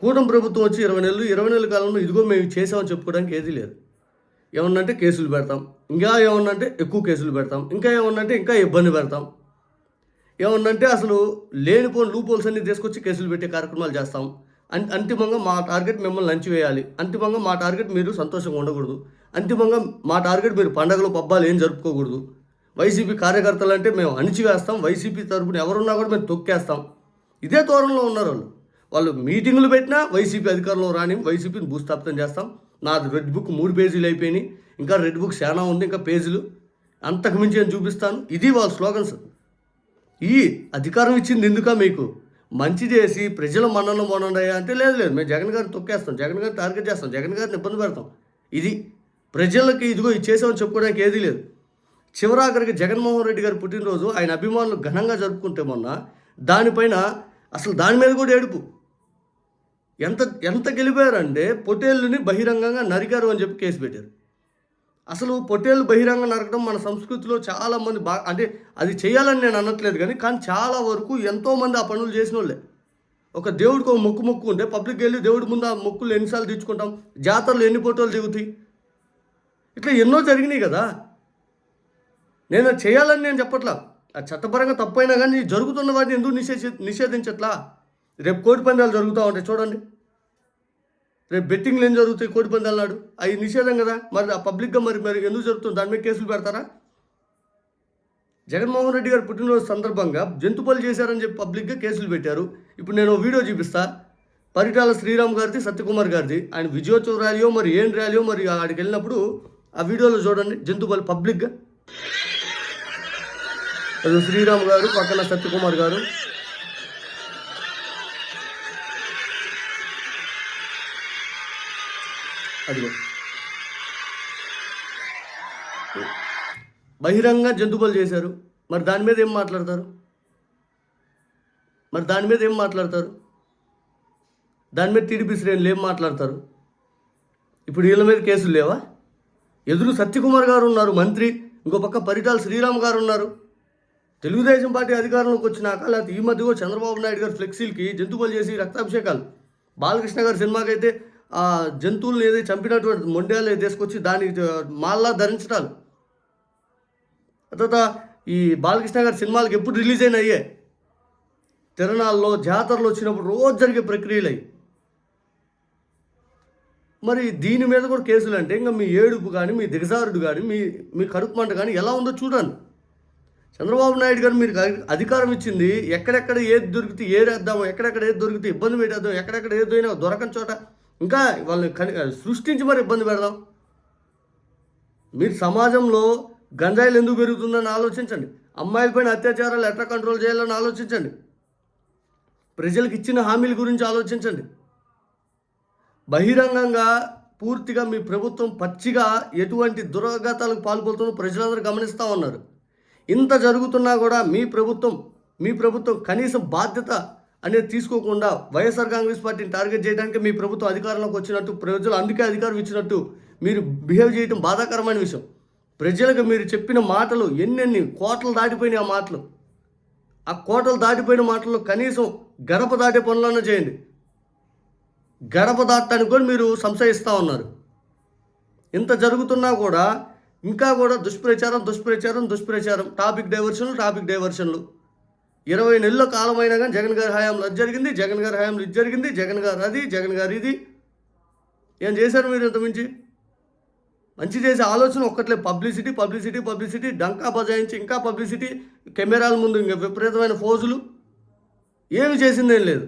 కూటమి ప్రభుత్వం వచ్చి ఇరవై నెలలు ఇరవై నెలల కాలంలో ఇదిగో మేము చేసామని చెప్పుకోవడానికి ఏదీ లేదు. ఏమన్నంటే కేసులు పెడతాం. ఇంకా ఏమన్నంటే ఎక్కువ కేసులు పెడతాం. ఇంకా ఏమన్నంటే ఇంకా ఇబ్బంది పెడతాం. ఏమన్నంటే అసలు లేనిపోని లూపోల్స్ అన్ని తీసుకొచ్చి కేసులు పెట్టే కార్యక్రమాలు చేస్తాం. అం అంతిమంగా మా టార్గెట్ మిమ్మల్ని లంచ్ వేయాలి. అంతిమంగా మా టార్గెట్ మీరు సంతోషంగా ఉండకూడదు. అంతిమంగా మా టార్గెట్ మీరు పండగలు పబ్బాలు ఏం జరుపుకోకూడదు. వైసీపీ కార్యకర్తలు అంటే మేము అణిచివేస్తాం. వైసీపీ తరపున ఎవరున్నా కూడా మేము తొక్కేస్తాం. ఇదే ధోరణిలో ఉన్నారు వాళ్ళు. వాళ్ళు మీటింగులు పెట్టినా వైసీపీ అధికారంలో రాని వైసీపీని భూస్థాపితం చేస్తాం. నాది రెడ్ బుక్ మూడు పేజీలు అయిపోయినాయి. ఇంకా రెడ్ బుక్ చాలా ఉంది ఇంకా పేజీలు. అంతకు మించి నేను చూపిస్తాను? ఇది వాళ్ళ స్లోగన్స్ ఈ అధికారం ఇచ్చింది ఎందుక మీకు? మంచి చేసి ప్రజల మన్నలు పోనండి అంటే లేదు లేదు. మేము జగన్ గారిని తొక్కేస్తాం. జగన్ గారిని టార్గెట్ చేస్తాం. జగన్ గారిని ఇబ్బంది పెడతాం. ఇది ప్రజలకి ఇదిగో ఇది చేసామని చెప్పుకోవడానికి ఏదీ లేదు. చివరాఖరికి జగన్మోహన్ రెడ్డి గారి పుట్టినరోజు ఆయన అభిమానులు ఘనంగా జరుపుకుంటే మొన్న దానిపైన అసలు దాని మీద కూడా ఏడుపు. ఎంత ఎంత గెలిపారంటే పొటేళ్ళని బహిరంగంగా నరికారు అని చెప్పి కేసు పెట్టారు. అసలు పొటేళ్ళు బహిరంగ నరకడం మన సంస్కృతిలో చాలామంది బాగా అంటే అది చేయాలని నేను అనట్లేదు కానీ కానీ చాలా వరకు ఎంతోమంది ఆ పనులు చేసిన వాళ్ళే ఒక దేవుడికి ఒక మొక్కు మొక్కు ఉంటే పబ్లిక్ వెళ్ళి దేవుడి ముందు ఆ మొక్కులు ఎన్నిసార్లు తెచ్చుకుంటాం జాతరలు ఎన్ని ఫోటోలు దిగుతాయి. ఇట్లా ఎన్నో జరిగినాయి కదా. నేను చేయాలని నేను చెప్పట్లా. ఆ చట్టపరంగా తప్పైనా కానీ జరుగుతున్న వాటిని ఎందుకు నిషేధి నిషేధించట్లా? రేపు కోడి పందాలు జరుగుతూ ఉంటాయి చూడండి. రేపు బెట్టింగ్లు ఏం జరుగుతాయి? కోడి పందాలు నాడు. అవి నిషేధం కదా. మరి ఆ పబ్లిక్గా మరి మరి ఎందుకు జరుగుతుంది? దాని మీద కేసులు పెడతారా? జగన్మోహన్ రెడ్డి గారు పుట్టినరోజు సందర్భంగా జంతుపల్లి చేశారని చెప్పి పబ్లిక్గా కేసులు పెట్టారు. ఇప్పుడు నేను వీడియో చూపిస్తా. పరిటాల శ్రీరామ్ గారిది సత్యకుమార్ గారిది. ఆయన విజయోత్సవ ర్యాలీయో మరి ఏం ర్యాలీయో మరి ఆడికి వెళ్ళినప్పుడు ఆ వీడియోలో చూడండి. జంతుపల్లి పబ్లిక్గా. శ్రీరామ్ గారు పక్కన సత్యకుమార్ గారు. అదిగో. బహిరంగ జంతుబలు చేశారు. మరి దాని మీద ఏం మాట్లాడతారు? మరి దాని మీద ఏం మాట్లాడతారు? దాని మీద టీడీపీ శ్రేణులు ఏం మాట్లాడతారు? ఇప్పుడు వీళ్ళ మీద కేసులు లేవా? ఎదురు సత్యకుమార్ గారు ఉన్నారు మంత్రి. ఇంకో పక్క పరిటాల శ్రీరామ్ గారు ఉన్నారు. తెలుగుదేశం పార్టీ అధికారంలోకి వచ్చినాక లేకపోతే ఈ మధ్యలో చంద్రబాబు నాయుడు గారు ఫ్లెక్సీలకి జంతువులు చేసి రక్తాభిషేకాలు. బాలకృష్ణ గారి సినిమాకైతే ఆ జంతువులను ఏదో చంపినటువంటి మొండ్యాలు తీసుకొచ్చి దాన్ని మాల్లా ధరించడాలు తర్వాత ఈ బాలకృష్ణ గారి సినిమాలకు ఎప్పుడు రిలీజ్ అయిన అయ్యే? తిరణాల్లో జాతరలు వచ్చినప్పుడు రోజు జరిగే ప్రక్రియలు అయ్యి. మరి దీని మీద కూడా కేసులు అంటే ఇంకా మీ ఏడుపు కానీ మీ దిగజారుడు కానీ మీ మీ కడుపు మంట కానీ ఎలా ఉందో చూడండి. చంద్రబాబు నాయుడు గారు మీరు అధికారం ఇచ్చింది ఎక్కడెక్కడ ఏది దొరికితే ఏరేద్దాము ఎక్కడెక్కడ ఏది దొరికితే ఇబ్బంది పెట్టేద్దాం ఎక్కడెక్కడ ఏది దొరకని చోట ఇంకా వాళ్ళని కని సృష్టించి మరి ఇబ్బంది పెడదాం. మీరు సమాజంలో గంజాయిలు ఎందుకు పెరుగుతుందని ఆలోచించండి. అమ్మాయిలపైన అత్యాచారాలు ఎట్లా కంట్రోల్ చేయాలని ఆలోచించండి. ప్రజలకు ఇచ్చిన హామీల గురించి ఆలోచించండి. బహిరంగంగా పూర్తిగా మీ ప్రభుత్వం పచ్చిగా ఎటువంటి దురాఘాతాలకు పాల్పడుతుందో ప్రజలందరూ గమనిస్తూ ఉన్నారు. ఇంత జరుగుతున్నా కూడా మీ ప్రభుత్వం మీ ప్రభుత్వం కనీసం బాధ్యత అనేది తీసుకోకుండా వైఎస్ఆర్ కాంగ్రెస్ పార్టీని టార్గెట్ చేయడానికి మీ ప్రభుత్వం అధికారంలోకి వచ్చినట్టు ప్రజలు అందుకే అధికారం ఇచ్చినట్టు మీరు బిహేవ్ చేయడం బాధాకరమైన విషయం. ప్రజలకు మీరు చెప్పిన మాటలు ఎన్నెన్ని కోటలు దాటిపోయినాయి ఆ మాటలు. ఆ కోటలు దాటిపోయిన మాటల్లో కనీసం గడప దాటే పనులన్నా చేయండి. గడప దాటానికి కూడా మీరు సంశయిస్తూ ఉన్నారు. ఇంత జరుగుతున్నా కూడా ఇంకా కూడా దుష్ప్రచారం దుష్ప్రచారం దుష్ప్రచారం టాపిక్ డైవర్షన్లు టాపిక్ డైవర్షన్లు. ఇరవై నెలల కాలమైనా కానీ జగన్ గారి హయాంలో అది జరిగింది జగన్ గారి హయాంలో ఇది జరిగింది జగన్ గారు అది జగన్ గారు ఇది. ఏం చేశారు మీరు ఇంతమించి మంచి చేసే ఆలోచన ఒక్కట్లే పబ్లిసిటీ పబ్లిసిటీ పబ్లిసిటీ డంకా బజాయించి ఇంకా పబ్లిసిటీ కెమెరాల ముందు ఇంకా విపరీతమైన ఫోజులు. ఏమి చేసిందేం లేదు.